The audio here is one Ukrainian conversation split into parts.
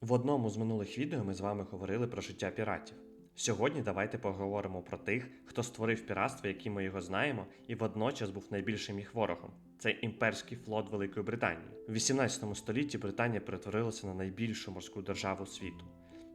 В одному з минулих відео ми з вами говорили про життя піратів. Сьогодні давайте поговоримо про тих, хто створив піратство, які ми його знаємо, і водночас був найбільшим їх ворогом. Це імперський флот Великої Британії. В 18 столітті Британія перетворилася на найбільшу морську державу світу.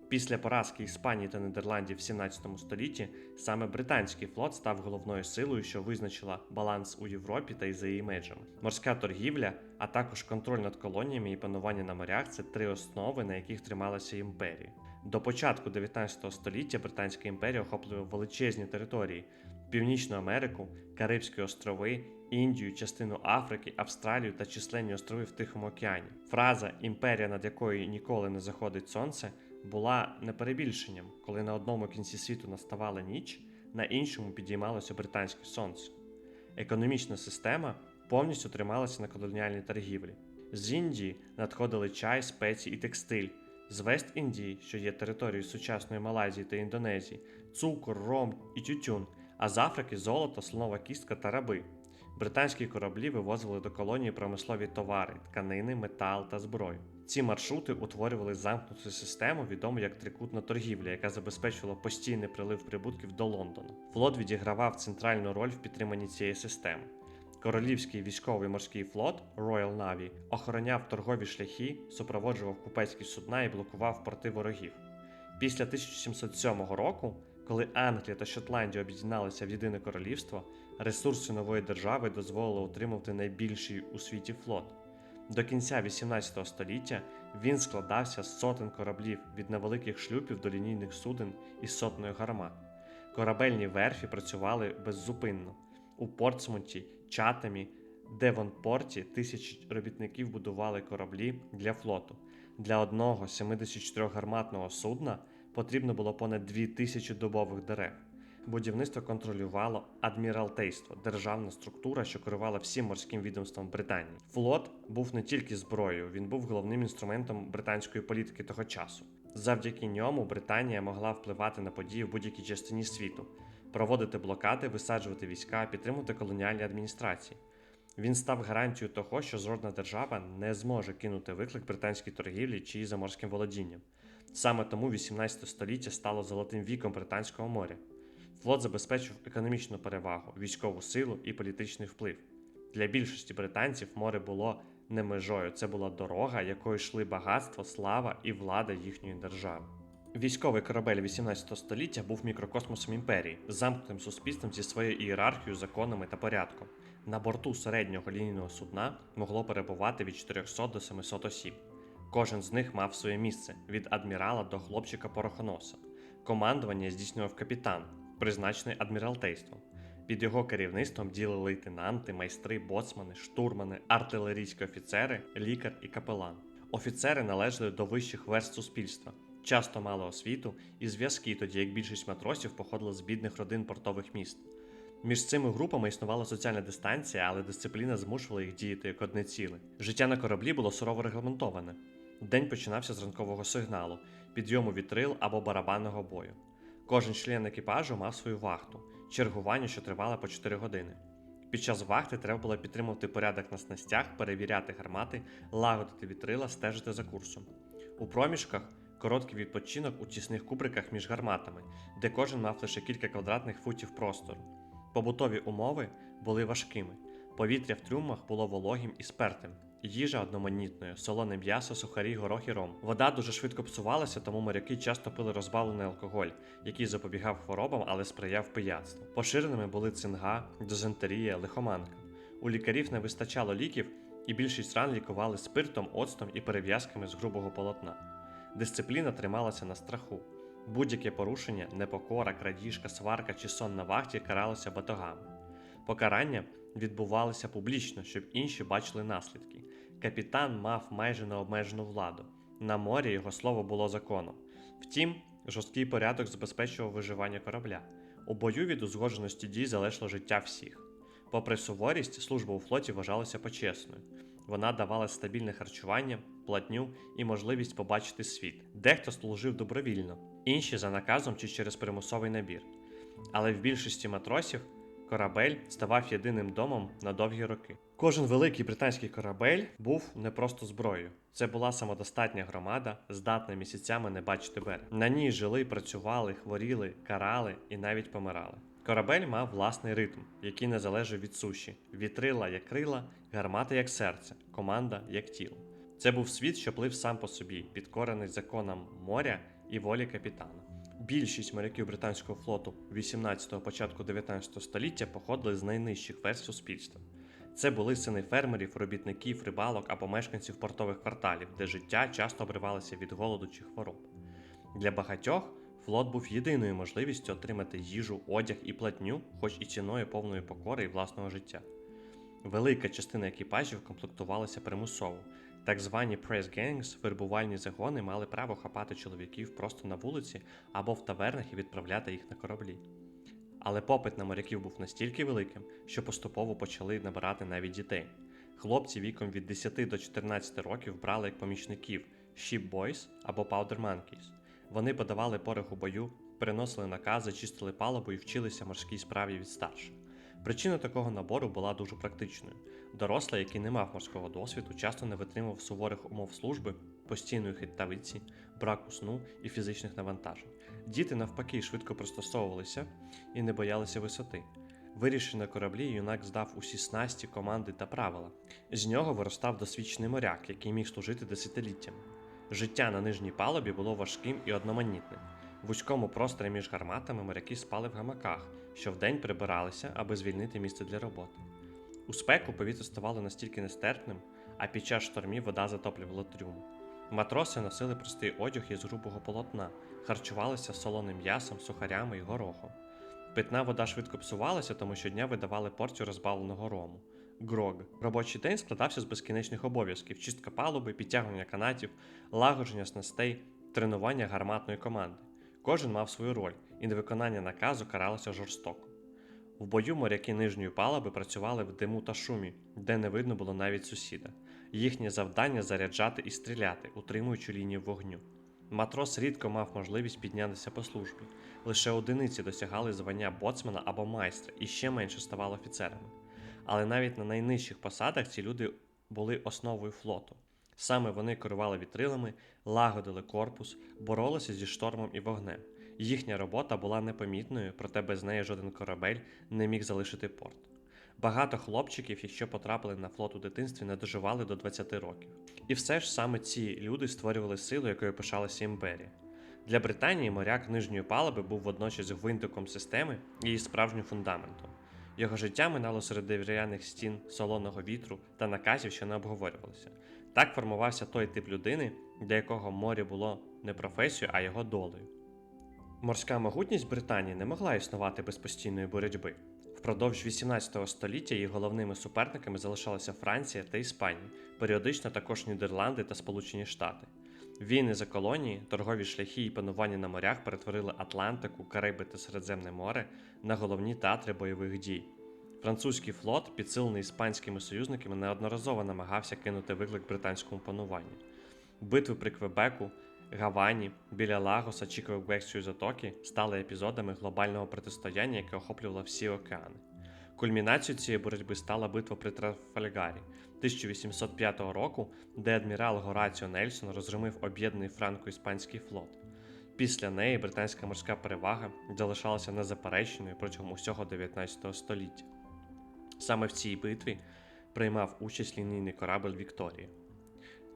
Після поразки Іспанії та Нідерландів в 17 столітті саме британський флот став головною силою, що визначила баланс у Європі та й за її межами. Морська торгівля, а також контроль над колоніями і панування на морях це три основи, на яких трималася імперія. До початку 19 століття Британська імперія охоплювала величезні території: Північну Америку, Карибські острови, Індію, частину Африки, Австралію та численні острови в Тихому океані. Фраза імперія, над якою ніколи не заходить сонце, була неперебільшенням, коли на одному кінці світу наставала ніч, на іншому підіймалося британське сонце. Економічна система повністю трималася на колоніальній торгівлі. З Індії надходили чай, спеції і текстиль. З Вест-Індії, що є територією сучасної Малайзії та Індонезії, цукор, ром і тютюн, а з Африки золото, слонова кістка та раби. Британські кораблі вивозили до колонії промислові товари, тканини, метал та зброю. Ці маршрути утворювали замкнуту систему, відому як трикутна торгівля, яка забезпечувала постійний прилив прибутків до Лондона. Флот відігравав центральну роль в підтриманні цієї системи. Королівський військовий морський флот Royal Navy охороняв торгові шляхи, супроводжував купецькі судна і блокував порти ворогів. Після 1707 року, коли Англія та Шотландія об'єдналися в єдине королівство, ресурси нової держави дозволили утримувати найбільший у світі флот. До кінця 18 століття він складався з сотень кораблів від невеликих шлюпів до лінійних суден із сотнею гармат. Корабельні верфі працювали беззупинно. У Портсмуті, Чатамі, Девонпорті тисячі робітників будували кораблі для флоту. Для одного 74-гарматного судна потрібно було понад 2000 дубових дерев. Будівництво контролювало адміралтейство, державна структура, що керувала всім морським відомством Британії. Флот був не тільки зброєю, він був головним інструментом британської політики того часу. Завдяки ньому Британія могла впливати на події в будь-якій частині світу, проводити блокади, висаджувати війська, підтримувати колоніальні адміністрації. Він став гарантією того, що жодна держава не зможе кинути виклик британській торгівлі чи заморським володінням. Саме тому 18 століття стало золотим віком британського моря. Флот забезпечив економічну перевагу, військову силу і політичний вплив. Для більшості британців море було не межою, це була дорога, якою йшли багатство, слава і влада їхньої держави. Військовий корабель 18 століття був мікрокосмосом імперії, замкнутим суспільством зі своєю ієрархією, законами та порядком. На борту середнього лінійного судна могло перебувати від 400 до 700 осіб. Кожен з них мав своє місце від адмірала до хлопчика порохоноса. Командування здійснював капітан, призначений адміралтейством. Під його керівництвом діли лейтенанти, майстри, боцмани, штурмани, артилерійські офіцери, лікар і капелан. Офіцери належали до вищих верст суспільства, часто мали освіту і зв'язки, тоді як більшість матросів походили з бідних родин портових міст. Між цими групами існувала соціальна дистанція, але дисципліна змушувала їх діяти як одне ціле. Життя на кораблі було сурово регламентоване. День починався з ранкового сигналу, підйому вітрил або барабанного бою. Кожен член екіпажу мав свою вахту, чергування, що тривало по 4 години. Під час вахти треба було підтримувати порядок на снастях, перевіряти гармати, лагодити вітрила, стежити за курсом. У проміжках короткий відпочинок у тісних кубриках між гарматами, де кожен мав лише кілька квадратних футів простору. Побутові умови були важкими. Повітря в трюмах було вологим і спертим. Їжа одноманітною, солоне м'ясо, сухарі, горох і ром. Вода дуже швидко псувалася, тому моряки часто пили розбавлений алкоголь, який запобігав хворобам, але сприяв пияцтву. Поширеними були цинга, дизентерія, лихоманка. У лікарів не вистачало ліків, і більшість ран лікували спиртом, оцтом і перев'язками з грубого полотна. Дисципліна трималася на страху. Будь-яке порушення, непокора, крадіжка, сварка чи сон на вахті каралося батогами. Покарання відбувалося публічно, щоб інші бачили наслідки. Капітан мав майже необмежену владу. На морі його слово було законом. Втім, жорсткий порядок забезпечував виживання корабля. У бою від узгодженості дій залежало життя всіх. Попри суворість, служба у флоті вважалася почесною. Вона давала стабільне харчування, платню і можливість побачити світ. Дехто служив добровільно, інші за наказом чи через примусовий набір. Але в більшості матросів корабель ставав єдиним домом на довгі роки. Кожен великий британський корабель був не просто зброєю. Це була самодостатня громада, здатна місяцями не бачити берег. На ній жили, працювали, хворіли, карали і навіть помирали. Корабель мав власний ритм, який не залежав від суші, вітрила як крила, гармата як серце, команда як тіло. Це був світ, що плив сам по собі, підкорений законам моря і волі капітана. Більшість моряків британського флоту 18-го початку 19 століття походили з найнижчих верств суспільства. Це були сини фермерів, робітників, рибалок або мешканців портових кварталів, де життя часто обривалося від голоду чи хвороб. Для багатьох флот був єдиною можливістю отримати їжу, одяг і платню, хоч і ціною повної покори і власного життя. Велика частина екіпажів комплектувалася примусово. Так звані press gangs, вербувальні загони мали право хапати чоловіків просто на вулиці або в тавернах і відправляти їх на кораблі. Але попит на моряків був настільки великим, що поступово почали набирати навіть дітей. Хлопці віком від 10 до 14 років брали як помічників ship boys або powder monkeys. Вони подавали порох у бою, переносили накази, чистили палубу і вчилися морській справі від старших. Причина такого набору була дуже практичною. Дорослий, який не мав морського досвіду, часто не витримав суворих умов служби, постійної хитавиці, браку сну і фізичних навантажень. Діти, навпаки, швидко пристосовувалися і не боялися висоти. Вирішивши на кораблі, юнак здав усі снасті, команди та правила. З нього виростав досвідчений моряк, який міг служити десятиліттями. Життя на нижній палубі було важким і одноманітним. В вузькому просторі між гарматами моряки спали в гамаках, що вдень прибиралися, аби звільнити місце для роботи. У спеку повітря ставало настільки нестерпним, а під час штормів вода затоплювала трюми. Матроси носили простий одяг із грубого полотна, харчувалися солоним м'ясом, сухарями і горохом. Питна вода швидко псувалася, тому щодня видавали порцію розбавленого рому. Грог. Робочий день складався з безкінечних обов'язків: чистка палуби, підтягування канатів, лагодження снастей, тренування гарматної команди. Кожен мав свою роль, і невиконання наказу каралося жорстоко. В бою моряки нижньої палуби працювали в диму та шумі, де не видно було навіть сусіда. Їхнє завдання заряджати і стріляти, утримуючи лінію вогню. Матрос рідко мав можливість піднятися по службі. Лише одиниці досягали звання боцмана або майстра і ще менше ставали офіцерами. Але навіть на найнижчих посадах ці люди були основою флоту. Саме вони керували вітрилами, лагодили корпус, боролися зі штормом і вогнем. Їхня робота була непомітною, проте без неї жоден корабель не міг залишити порт. Багато хлопчиків, якщо потрапили на флот у дитинстві, не доживали до 20 років. І все ж саме ці люди створювали силу, якою пишалася імперія. Для Британії моряк нижньої палуби був водночас гвинтиком системи і її справжнім фундаментом. Його життя минало серед дерев'яних стін, солоного вітру та наказів, що не обговорювалися. Так формувався той тип людини, для якого море було не професією, а його долею. Морська могутність Британії не могла існувати без постійної боротьби. Впродовж 18 століття її головними суперниками залишалися Франція та Іспанія, періодично також Нідерланди та Сполучені Штати. Війни за колонії, торгові шляхи і панування на морях перетворили Атлантику, Кариби та Середземне море на головні театри бойових дій. Французький флот, підсилений іспанськими союзниками, неодноразово намагався кинути виклик британському пануванню. Битви при Квебеку, Гавані, біля Лагоса чи Квебекської затоки стали епізодами глобального протистояння, яке охоплювало всі океани. Кульмінацією цієї боротьби стала битва при Трафальгарі 1805 року, де адмірал Гораціо Нельсон розгромив об'єднаний франко-іспанський флот. Після неї британська морська перевага залишалася незапереченою протягом усього 19 століття. Саме в цій битві приймав участь лінійний корабль Вікторія.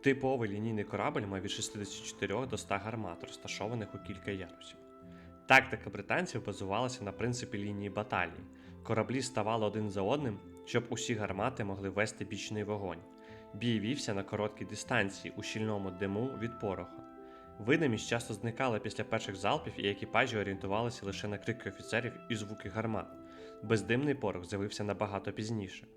Типовий лінійний корабль мав від 64 до 100 гармат, розташованих у кілька ярусів. Тактика британців базувалася на принципі лінії баталії. Кораблі ставали один за одним, щоб усі гармати могли вести бічний вогонь. Бій вівся на короткій дистанції у щільному диму від пороха. Видимість часто зникала після перших залпів, і екіпажі орієнтувалися лише на крики офіцерів і звуки гармат. Бездимний порох з'явився набагато пізніше.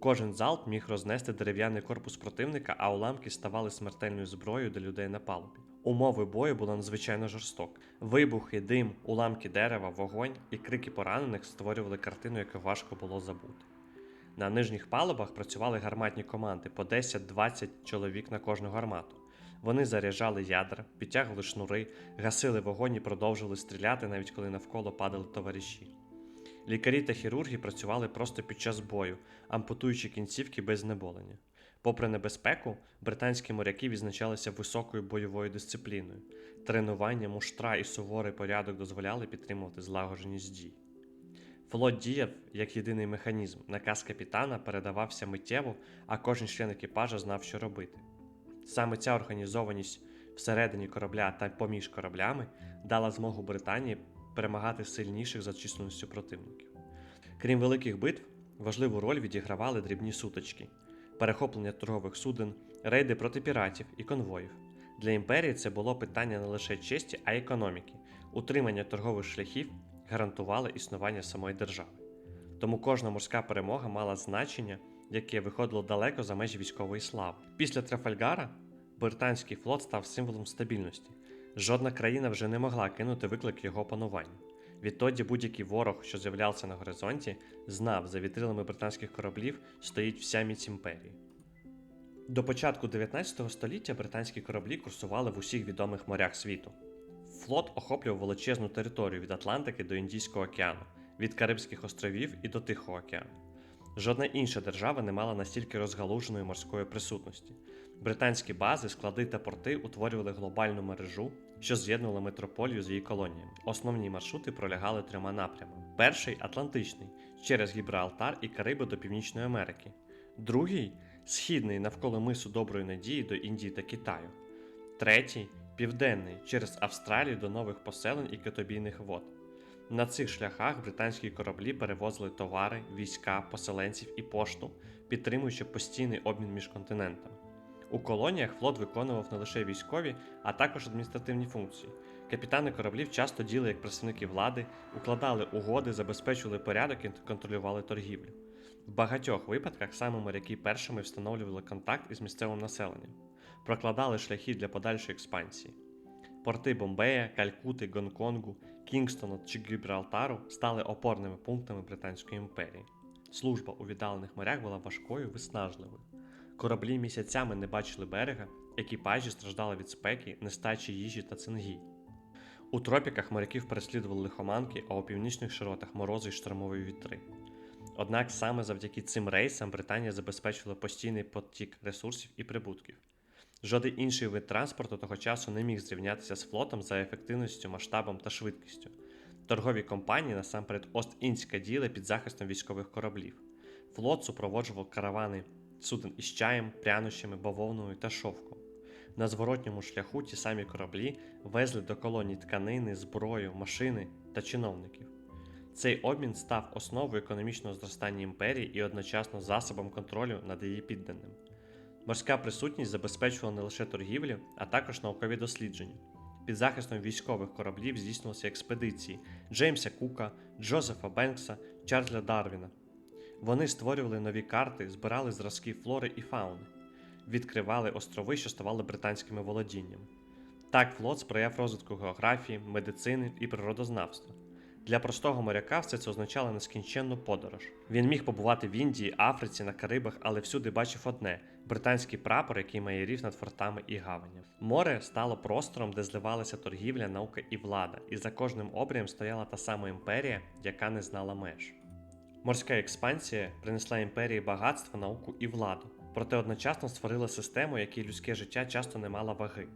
Кожен залп міг рознести дерев'яний корпус противника, а уламки ставали смертельною зброєю для людей на палубі. Умови бою були надзвичайно жорстокі. Вибухи, дим, уламки дерева, вогонь і крики поранених створювали картину, яку важко було забути. На нижніх палубах працювали гарматні команди по 10-20 чоловік на кожну гармату. Вони заряджали ядра, підтягували шнури, гасили вогонь і продовжували стріляти, навіть коли навколо падали товариші. Лікарі та хірурги працювали просто під час бою, ампутуючи кінцівки без знеболення. Попри небезпеку, британські моряки відзначалися високою бойовою дисципліною. Тренування, муштра і суворий порядок дозволяли підтримувати злагодженість дій. Флот діяв як єдиний механізм. Наказ капітана передавався миттєво, а кожен член екіпажа знав, що робити. Саме ця організованість всередині корабля та поміж кораблями дала змогу Британії перемагати сильніших за численністю противників. Крім великих битв, важливу роль відігравали дрібні сутички, перехоплення торгових суден, рейди проти піратів і конвоїв. Для імперії це було питання не лише честі, а й економіки. Утримання торгових шляхів гарантувало існування самої держави. Тому кожна морська перемога мала значення, яке виходило далеко за межі військової слави. Після Трафальгара британський флот став символом стабільності. Жодна країна вже не могла кинути виклик його пануванню. Відтоді будь-який ворог, що з'являвся на горизонті, знав, за вітрилами британських кораблів стоїть вся міць імперії. До початку 19 століття британські кораблі курсували в усіх відомих морях світу. Флот охоплював величезну територію від Атлантики до Індійського океану, від Карибських островів і до Тихого океану. Жодна інша держава не мала настільки розгалуженої морської присутності. Британські бази, склади та порти утворювали глобальну мережу, що з'єднувала метрополію з її колоніями. Основні маршрути пролягали трьома напрямами: перший Атлантичний через Гібралтар і Кариби до Північної Америки, другий східний навколо мису Доброї Надії до Індії та Китаю, третій південний через Австралію до нових поселень і китобійних вод. На цих шляхах британські кораблі перевозили товари, війська, поселенців і пошту, підтримуючи постійний обмін між континентами. У колоніях флот виконував не лише військові, а також адміністративні функції. Капітани кораблів часто діяли як представники влади, укладали угоди, забезпечували порядок і контролювали торгівлю. В багатьох випадках саме моряки першими встановлювали контакт із місцевим населенням, прокладали шляхи для подальшої експансії. Порти Бомбея, Калькути, Гонконгу, Кінгстона чи Гібралтару стали опорними пунктами Британської імперії. Служба у віддалених морях була важкою виснажливою. Кораблі місяцями не бачили берега, екіпажі страждали від спеки, нестачі їжі та цингі. У тропіках моряків переслідували лихоманки, а у північних широтах морози й штормові вітри. Однак саме завдяки цим рейсам Британія забезпечувала постійний потік ресурсів і прибутків. Жоден інший вид транспорту того часу не міг зрівнятися з флотом за ефективністю, масштабом та швидкістю. Торгові компанії насамперед Ост-Індська діяли під захистом військових кораблів. Флот супроводжував каравани суден із чаєм, прянощами, бавовною та шовком. На зворотньому шляху ті самі кораблі везли до колоній тканини, зброю, машини та чиновників. Цей обмін став основою економічного зростання імперії і одночасно засобом контролю над її підданим. Морська присутність забезпечувала не лише торгівлю, а також наукові дослідження. Під захистом військових кораблів здійснювалися експедиції Джеймса Кука, Джозефа Бенкса, Чарльза Дарвіна. Вони створювали нові карти, збирали зразки флори і фауни, відкривали острови, що ставали британськими володіннями. Так флот сприяв розвитку географії, медицини і природознавства. Для простого моряка все це означало нескінченну подорож. Він міг побувати в Індії, Африці, на Карибах, але всюди бачив одне британський прапор, який маєрів над фортами і гаванями. Море стало простором, де зливалася торгівля, наука і влада, і за кожним обрієм стояла та сама імперія, яка не знала меж. Морська експансія принесла імперії багатство, науку і владу, проте одночасно створила систему, якій людське життя часто не мало ваги.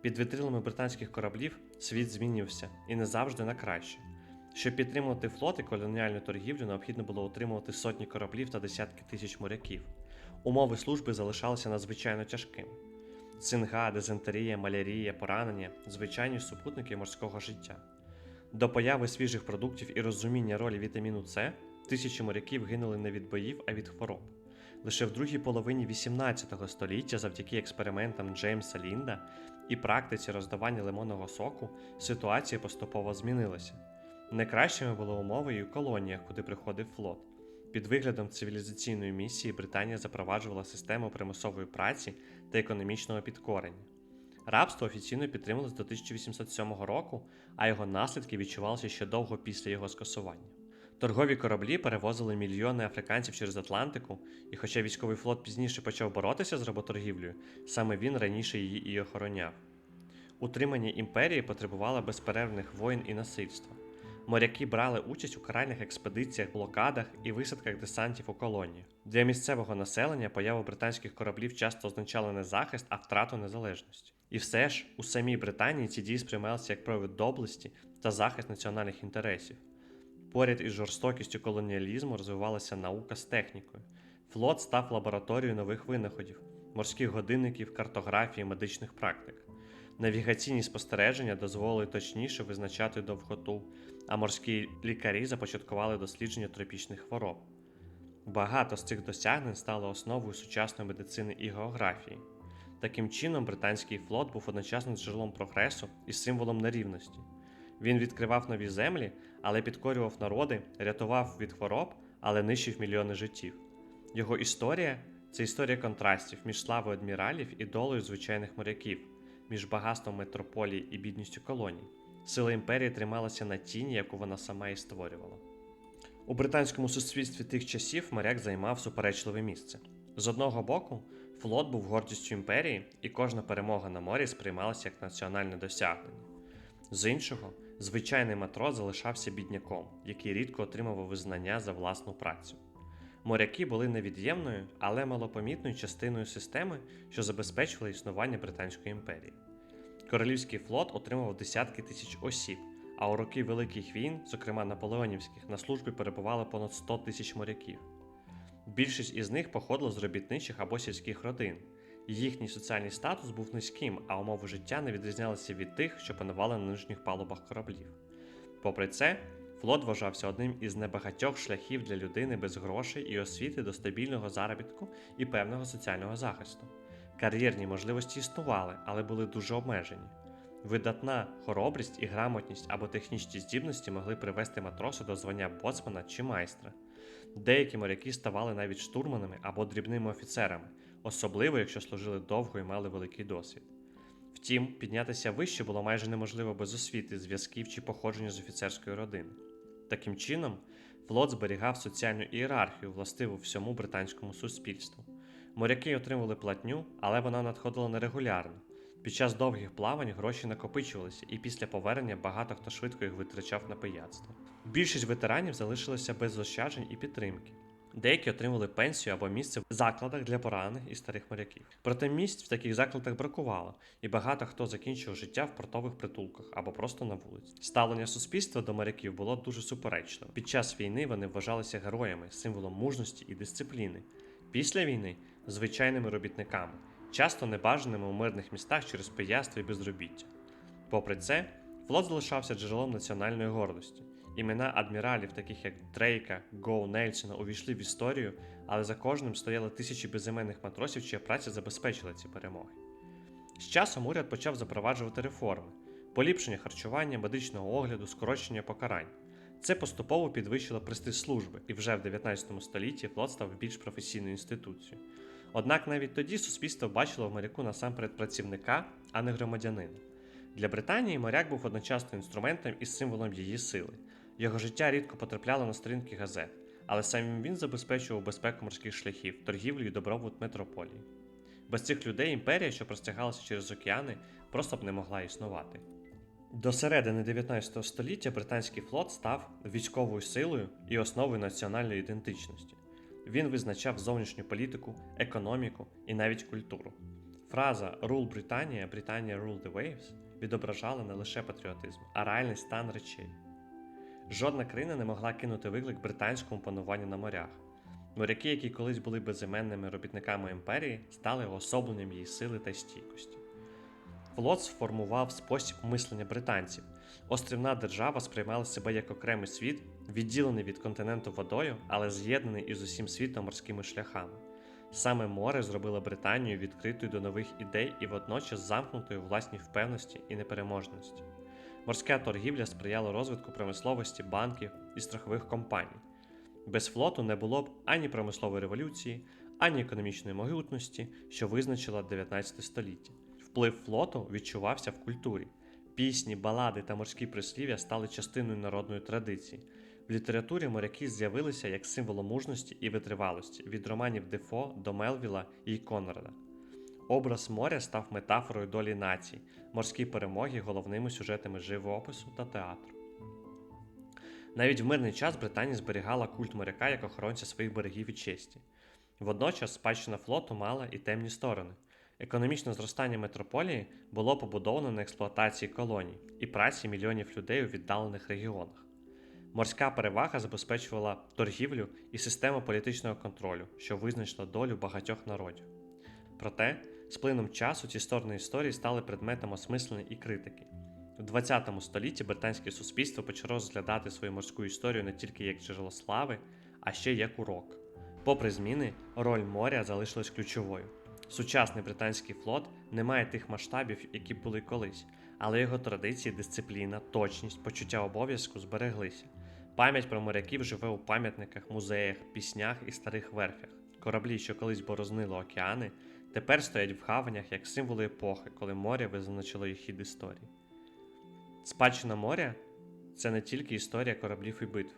Під вітрилами британських кораблів світ змінився і не завжди на краще. Щоб підтримувати флот і колоніальну торгівлю, необхідно було утримувати сотні кораблів та десятки тисяч моряків. Умови служби залишалися надзвичайно тяжкими. Цинга, дизентерія, малярія, поранення звичайні супутники морського життя. До появи свіжих продуктів і розуміння ролі вітаміну С тисячі моряків гинули не від боїв, а від хвороб. Лише в другій половині 18 століття, завдяки експериментам Джеймса Лінда і практиці роздавання лимонного соку, ситуація поступово змінилася. Найкращими були умови і у колоніях, куди приходив флот. Під виглядом цивілізаційної місії Британія запроваджувала систему примусової праці та економічного підкорення. Рабство офіційно підтрималось до 1807 року, а його наслідки відчувалися ще довго після його скасування. Торгові кораблі перевозили мільйони африканців через Атлантику, і хоча військовий флот пізніше почав боротися з работоргівлею, саме він раніше її і охороняв. Утримання імперії потребувало безперервних воїн і насильства. Моряки брали участь у каральних експедиціях, блокадах і висадках десантів у колонії. Для місцевого населення появу британських кораблів часто означала не захист, а втрату незалежності. І все ж у самій Британії ці дії сприймалися як прояв доблесті та захист національних інтересів. Поряд із жорстокістю колоніалізму розвивалася наука з технікою. Флот став лабораторією нових винаходів, морських годинників, картографії, медичних практик. Навігаційні спостереження дозволили точніше визначати довготу, а морські лікарі започаткували дослідження тропічних хвороб. Багато з цих досягнень стало основою сучасної медицини і географії. Таким чином, британський флот був одночасно джерелом прогресу і символом нерівності. Він відкривав нові землі, але підкорював народи, рятував від хвороб, але нищив мільйони життів. Його історія це історія контрастів між славою адміралів і долею звичайних моряків, між багатством метрополії і бідністю колоній. Сила імперії трималася на тіні, яку вона сама і створювала. У британському суспільстві тих часів моряк займав суперечливе місце. З одного боку, флот був гордістю імперії, і кожна перемога на морі сприймалася як національне досягнення. З іншого, звичайний матрос залишався бідняком, який рідко отримував визнання за власну працю. Моряки були невід'ємною, але малопомітною частиною системи, що забезпечувала існування Британської імперії. Королівський флот отримував десятки тисяч осіб, а у роки Великих війн, зокрема наполеонівських, на службі перебувало понад 100 тисяч моряків. Більшість із них походила з робітничих або сільських родин. Їхній соціальний статус був низьким, а умови життя не відрізнялися від тих, що панували на нижніх палубах кораблів. Попри це, флот вважався одним із небагатьох шляхів для людини без грошей і освіти до стабільного заробітку і певного соціального захисту. Кар'єрні можливості існували, але були дуже обмежені. Видатна хоробрість і грамотність або технічні здібності могли привести матроса до звання боцмана чи майстра. Деякі моряки ставали навіть штурманами або дрібними офіцерами, особливо якщо служили довго і мали великий досвід. Втім, піднятися вище було майже неможливо без освіти, зв'язків чи походження з офіцерської родини. Таким чином, флот зберігав соціальну ієрархію, властиву всьому британському суспільству. Моряки отримували платню, але вона надходила нерегулярно. Під час довгих плавань гроші накопичувалися, і після повернення багато хто швидко їх витрачав на пияцтво. Більшість ветеранів залишилися без заощаджень і підтримки. Деякі отримали пенсію або місце в закладах для поранених і старих моряків. Проте місць в таких закладах бракувало, і багато хто закінчив життя в портових притулках або просто на вулиці. Ставлення суспільства до моряків було дуже суперечливе. Під час війни вони вважалися героями, символом мужності і дисципліни. Після війни звичайними робітниками, часто небажаними у мирних містах через пияцтво і безробіття. Попри це, флот залишався джерелом національної гордості. Імена адміралів, таких як Дрейка, Гоу, Нельсона, увійшли в історію, але за кожним стояли тисячі безіменних матросів, чия праця забезпечила ці перемоги. З часом уряд почав запроваджувати реформи: поліпшення харчування, медичного огляду, скорочення покарань. Це поступово підвищило престиж служби, і вже в 19 столітті флот став більш професійною інституцією. Однак навіть тоді суспільство бачило в моряку насамперед працівника, а не громадянина. Для Британії моряк був одночасно інструментом і символом її сили. Його життя рідко потрапляло на сторінки газет, але сам він забезпечував безпеку морських шляхів, торгівлю і добробут метрополії. Без цих людей імперія, що простягалася через океани, просто б не могла існувати. До середини 19 століття британський флот став військовою силою і основою національної ідентичності. Він визначав зовнішню політику, економіку і навіть культуру. Фраза Rule Британія, Британія Rule the Waves відображала не лише патріотизм, а реальний стан речей. Жодна країна не могла кинути виклик британському пануванню на морях. Моряки, які колись були безіменними робітниками імперії, стали уособленням її сили та стійкості. Флот сформував спосіб мислення британців. Острівна держава сприймала себе як окремий світ, відділений від континенту водою, але з'єднаний із усім світом морськими шляхами. Саме море зробило Британію відкритою до нових ідей і водночас замкнутою власній впевності і непереможності. Морська торгівля сприяла розвитку промисловості банків і страхових компаній. Без флоту не було б ані промислової революції, ані економічної могутності, що визначила 19 століття. Вплив флоту відчувався в культурі. Пісні, балади та морські прислів'я стали частиною народної традиції. В літературі моряки з'явилися як символом мужності і витривалості від романів Дефо до Мелвіла і Конрада. Образ моря став метафорою долі націй, морські перемоги головними сюжетами живопису та театру. Навіть в мирний час Британія зберігала культ моряка як охоронця своїх берегів і честі. Водночас спадщина флоту мала і темні сторони. Економічне зростання метрополії було побудовано на експлуатації колоній і праці мільйонів людей у віддалених регіонах. Морська перевага забезпечувала торгівлю і систему політичного контролю, що визначила долю багатьох народів. Проте, з плином часу ці сторони історії стали предметом осмислення і критики. У 20 столітті британське суспільство почало розглядати свою морську історію не тільки як джерело слави, а ще як урок. Попри зміни, роль моря залишилась ключовою. Сучасний британський флот не має тих масштабів, які були колись, але його традиції, дисципліна, точність, почуття обов'язку збереглися. Пам'ять про моряків живе у пам'ятниках, музеях, піснях і старих верфях. Кораблі, що колись борознили океани, тепер стоять в гаванях як символи епохи, коли море визначило їх хід історії. Спадщина моря це не тільки історія кораблів і битв,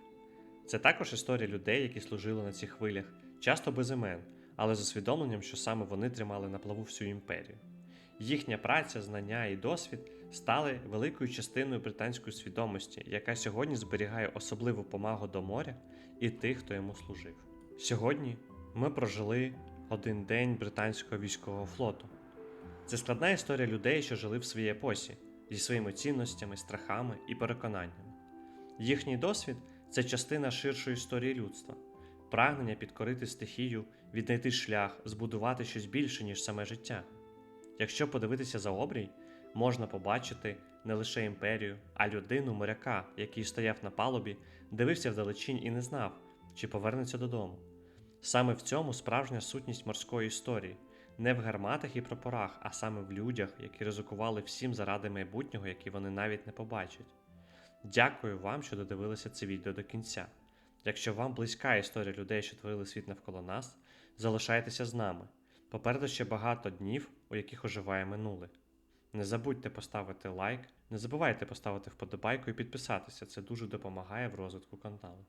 це також історія людей, які служили на цих хвилях, часто без імен, але з усвідомленням, що саме вони тримали на плаву всю імперію. Їхня праця, знання і досвід стали великою частиною британської свідомості, яка сьогодні зберігає особливу помагу до моря і тих, хто йому служив. Сьогодні ми прожили один день британського військового флоту. Це складна історія людей, що жили в своїй епосі, зі своїми цінностями, страхами і переконаннями. Їхній досвід це частина ширшої історії людства, прагнення підкорити стихію, віднайти шлях, збудувати щось більше, ніж саме життя. Якщо подивитися за обрій, можна побачити не лише імперію, а людину моряка, який стояв на палубі, дивився вдалечінь і не знав, чи повернеться додому. Саме в цьому справжня сутність морської історії, не в гарматах і прапорах, а саме в людях, які ризикували всім заради майбутнього, яке вони навіть не побачать. Дякую вам, що додивилися це відео до кінця. Якщо вам близька історія людей, що творили світ навколо нас, залишайтеся з нами. Попереду ще багато днів, у яких оживає минуле. Не забудьте поставити лайк, не забувайте поставити вподобайку і підписатися, це дуже допомагає в розвитку каналу.